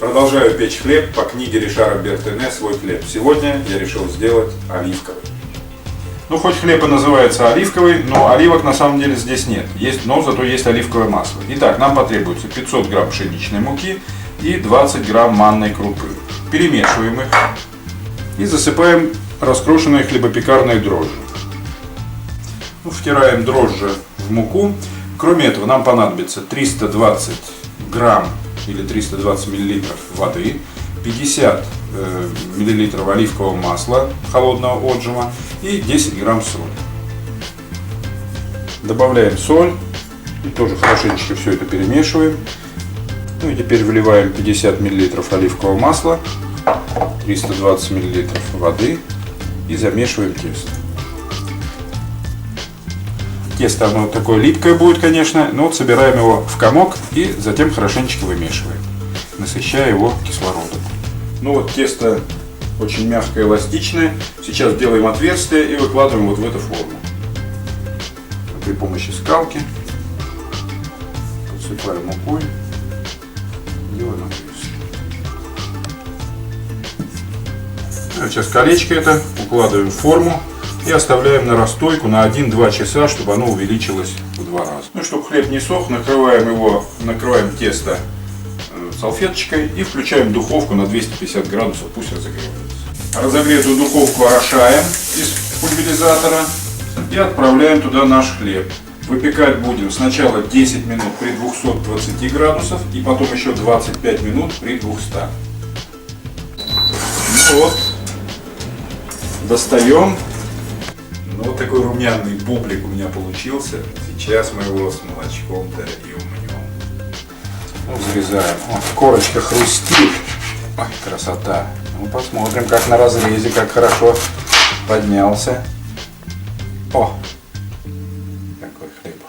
продолжаю печь хлеб по книге Ришара Бертене «Свой хлеб». Сегодня я решил сделать оливковый. Ну, хоть хлеб и называется оливковый, но оливок на самом деле здесь нет. Есть, но зато есть оливковое масло. Итак, нам потребуется 500 грамм пшеничной муки и 20 грамм манной крупы. Перемешиваем их и засыпаем раскрошенные хлебопекарные дрожжи. Ну, втираем дрожжи в муку. Кроме этого, нам понадобится 320 грамм или 320 миллилитров воды, 50 э, миллилитров оливкового масла холодного отжима и 10 грамм соли. Добавляем соль и тоже хорошенечко все это перемешиваем. Ну и теперь выливаем 50 миллилитров оливкового масла, 320 миллилитров воды и замешиваем тесто. Тесто оно такое липкое будет, конечно, но вот собираем его в комок и затем хорошенечко вымешиваем, насыщая его кислородом. Ну вот тесто очень мягкое, эластичное. Сейчас делаем отверстие и выкладываем вот в эту форму. При помощи скалки подсыпаем мукой, делаем отверстие. Ну, Сейчас колечко это укладываем в форму и оставляем на расстойку на 1-2 часа, чтобы оно увеличилось в два раза. Ну, чтобы хлеб не сох, накрываем его, накрываем тесто э, салфеточкой и включаем духовку на 250 градусов, пусть разогревается. Разогретую духовку орошаем из пульверизатора и отправляем туда наш хлеб. Выпекать будем сначала 10 минут при 220 градусов и потом еще 25 минут при 200. Ну вот, достаем. Ну, вот такой румяный бублик у меня получился. Сейчас мы его с молочком дольем в нем. Разрезаем. Ну, вот, корочка хрустит. Ой, красота. Ну, посмотрим, как на разрезе, как хорошо поднялся. О, какой хлеб.